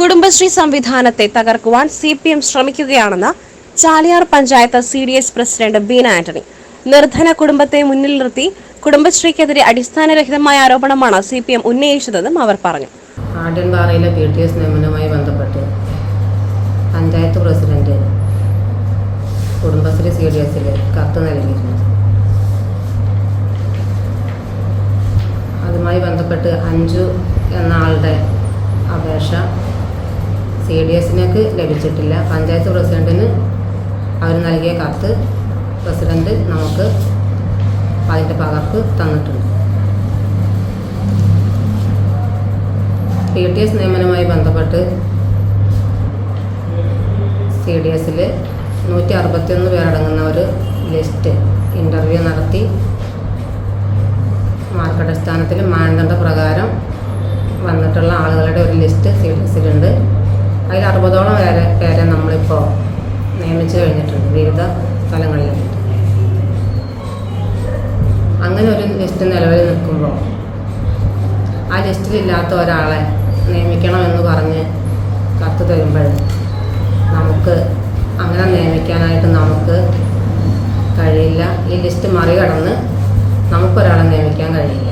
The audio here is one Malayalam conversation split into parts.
കുടുംബശ്രീ സംവിധാനത്തെ തകർക്കുവാൻ സി പി എം ശ്രമിക്കുകയാണെന്ന് Chaliyar panchayat C D S president Beena Antony. നിർധന കുടുംബത്തെ മുന്നിൽ നിർത്തി കുടുംബശ്രീക്കെതിരെ അടിസ്ഥാനരഹിതമായ ആരോപണമാണ് സി പി എം ഉന്നയിച്ചതെന്നും അവർ പറഞ്ഞു. ആഢ്യൻപാറയിലെ പി ടി എസ് നിയമനവുമായി ബന്ധപ്പെട്ട് panchayat president Kudumbashree C D കത്ത് നൽകിയിരുന്നു. അതുമായി ബന്ധപ്പെട്ട് അഞ്ചു എന്ന ആളുടെ അപേക്ഷ സി ഡി എസിനേക്ക് ലഭിച്ചിട്ടില്ല. പഞ്ചായത്ത് പ്രസിഡന്റിന് അവർ നൽകിയ കത്ത് പ്രസിഡന്റ് നമുക്ക് അതിന്റെ പകർപ്പ് തന്നിട്ടുണ്ട്. പി ടി എസ് നിയമനവുമായി ബന്ധപ്പെട്ട് സി ഡി എസിൽ നൂറ്റി അറുപത്തിയൊന്ന് പേരടങ്ങുന്ന ഒരു ലിസ്റ്റ് ഇന്റർവ്യൂ നടത്തി. മാർക്കടിസ്ഥാനത്തിൽ മാനദണ്ഡ പ്രകാരം വന്നിട്ടുള്ള ആളുകളുടെ ഒരു ലിസ്റ്റ് സി ഡി എസിലുണ്ട്. അതിൽ അറുപതോളം പേരെ പേരെ നമ്മളിപ്പോൾ നിയമിച്ചു കഴിഞ്ഞിട്ടുണ്ട്. വിവിധ സ്ഥലങ്ങളിലായിട്ട് അങ്ങനെ ഒരു ലിസ്റ്റ് നിലവിൽ നിൽക്കുമ്പോൾ ആ ലിസ്റ്റിലില്ലാത്ത ഒരാളെ നിയമിക്കണമെന്ന് പറഞ്ഞ് കത്ത് തരുമ്പോൾ നമുക്ക് അങ്ങനെ നിയമിക്കാനായിട്ട് നമുക്ക് കഴിയില്ല. ഈ ലിസ്റ്റ് മറികടന്ന് നമുക്കൊരാളെ നിയമിക്കാൻ കഴിയില്ല.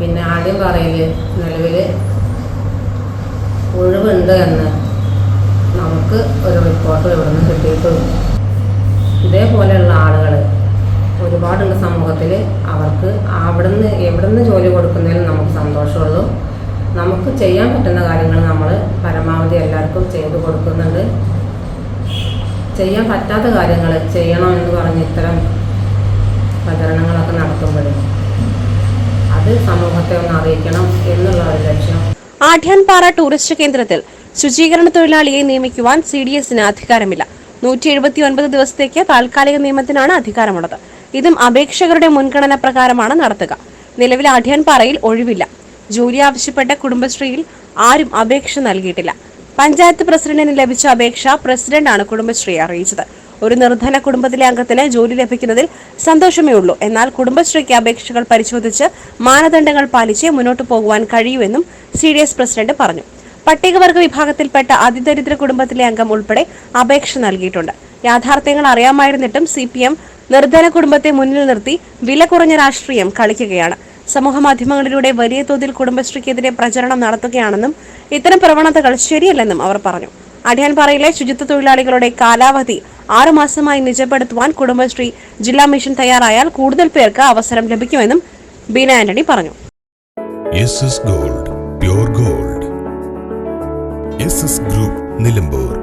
പിന്നെ ആദ്യം പറയൽ നിലവിൽ ഒഴിവുണ്ട് എന്ന് നമുക്ക് ഒരു റിപ്പോർട്ട് ഇവിടെ നിന്ന് കിട്ടിയിട്ടുണ്ട്. ഇതേപോലെയുള്ള ആളുകൾ ഒരുപാടുള്ള സമൂഹത്തിൽ അവർക്ക് അവിടുന്ന് എവിടുന്ന് ജോലി കൊടുക്കുന്നതിൽ നമുക്ക് സന്തോഷമുള്ളൂ. നമുക്ക് ചെയ്യാൻ പറ്റുന്ന കാര്യങ്ങൾ നമ്മൾ പരമാവധി എല്ലാവർക്കും ചെയ്തു കൊടുക്കുന്നുണ്ട്. ചെയ്യാൻ പറ്റാത്ത കാര്യങ്ങൾ ചെയ്യണം എന്ന് പറഞ്ഞ് ഇത്തരം പ്രചരണങ്ങളൊക്കെ നടത്തുമ്പോഴും. അത് സമൂഹത്തെ ഒന്ന് അറിയിക്കണം എന്നുള്ള ഒരു ലക്ഷ്യം ആഢ്യാൻപാറ ടൂറിസ്റ്റ് കേന്ദ്രത്തിൽ ശുചീകരണ തൊഴിലാളിയെ നിയമിക്കുവാൻ സി ഡി എസിന് അധികാരമില്ല. നൂറ്റി എഴുപത്തി ഒൻപത് ദിവസത്തേക്ക് താൽക്കാലിക നിയമത്തിനാണ് അധികാരമുള്ളത്. ഇതും അപേക്ഷകരുടെ മുൻഗണന പ്രകാരമാണ് നടത്തുക. നിലവിൽ ആഢ്യാൻപാറയിൽ ഒഴിവില്ല. ജോലി ആവശ്യപ്പെട്ട കുടുംബശ്രീയിൽ ആരും അപേക്ഷ നൽകിയിട്ടില്ല. പഞ്ചായത്ത് പ്രസിഡന്റിന് ലഭിച്ച അപേക്ഷ പ്രസിഡന്റാണ് കുടുംബശ്രീയെ അറിയിച്ചത്. ഒരു നിർധന കുടുംബത്തിലെ അംഗത്തിന് ജോലി ലഭിക്കുന്നതിൽ സന്തോഷമേ ഉള്ളൂ. എന്നാൽ കുടുംബശ്രീക്ക് അപേക്ഷകൾ പരിശോധിച്ച് മാനദണ്ഡങ്ങൾ പാലിച്ച് മുന്നോട്ടു പോകുവാൻ കഴിയുമെന്നും സി ഡി എസ് പ്രസിഡന്റ് പറഞ്ഞു. പട്ടികവർഗ വിഭാഗത്തിൽപ്പെട്ട അതിദരിദ്ര കുടുംബത്തിലെ അംഗം ഉൾപ്പെടെ അപേക്ഷ നൽകിയിട്ടുണ്ട്. യാഥാർത്ഥ്യങ്ങൾ അറിയാമായിരുന്നിട്ടും സി പി എം നിർധന കുടുംബത്തെ മുന്നിൽ നിർത്തി വില കുറഞ്ഞ രാഷ്ട്രീയം കളിക്കുകയാണ്. സമൂഹ മാധ്യമങ്ങളിലൂടെ വലിയ തോതിൽ കുടുംബശ്രീക്കെതിരെ പ്രചരണം നടത്തുകയാണെന്നും ഇത്തരം പ്രവണതകൾ ശരിയല്ലെന്നും അവർ പറഞ്ഞു. അടിയാൻപാറയിലെ ശുചിത്വ തൊഴിലാളികളുടെ കാലാവധി ആറു മാസമായി നിജപ്പെടുത്തുവാൻ കുടുംബശ്രീ ജില്ലാ മിഷൻ തയ്യാറായാൽ കൂടുതൽ പേർക്ക് അവസരം ലഭിക്കുമെന്നും ബീന ആന്റണി പറഞ്ഞു. Gold gold group Nilambur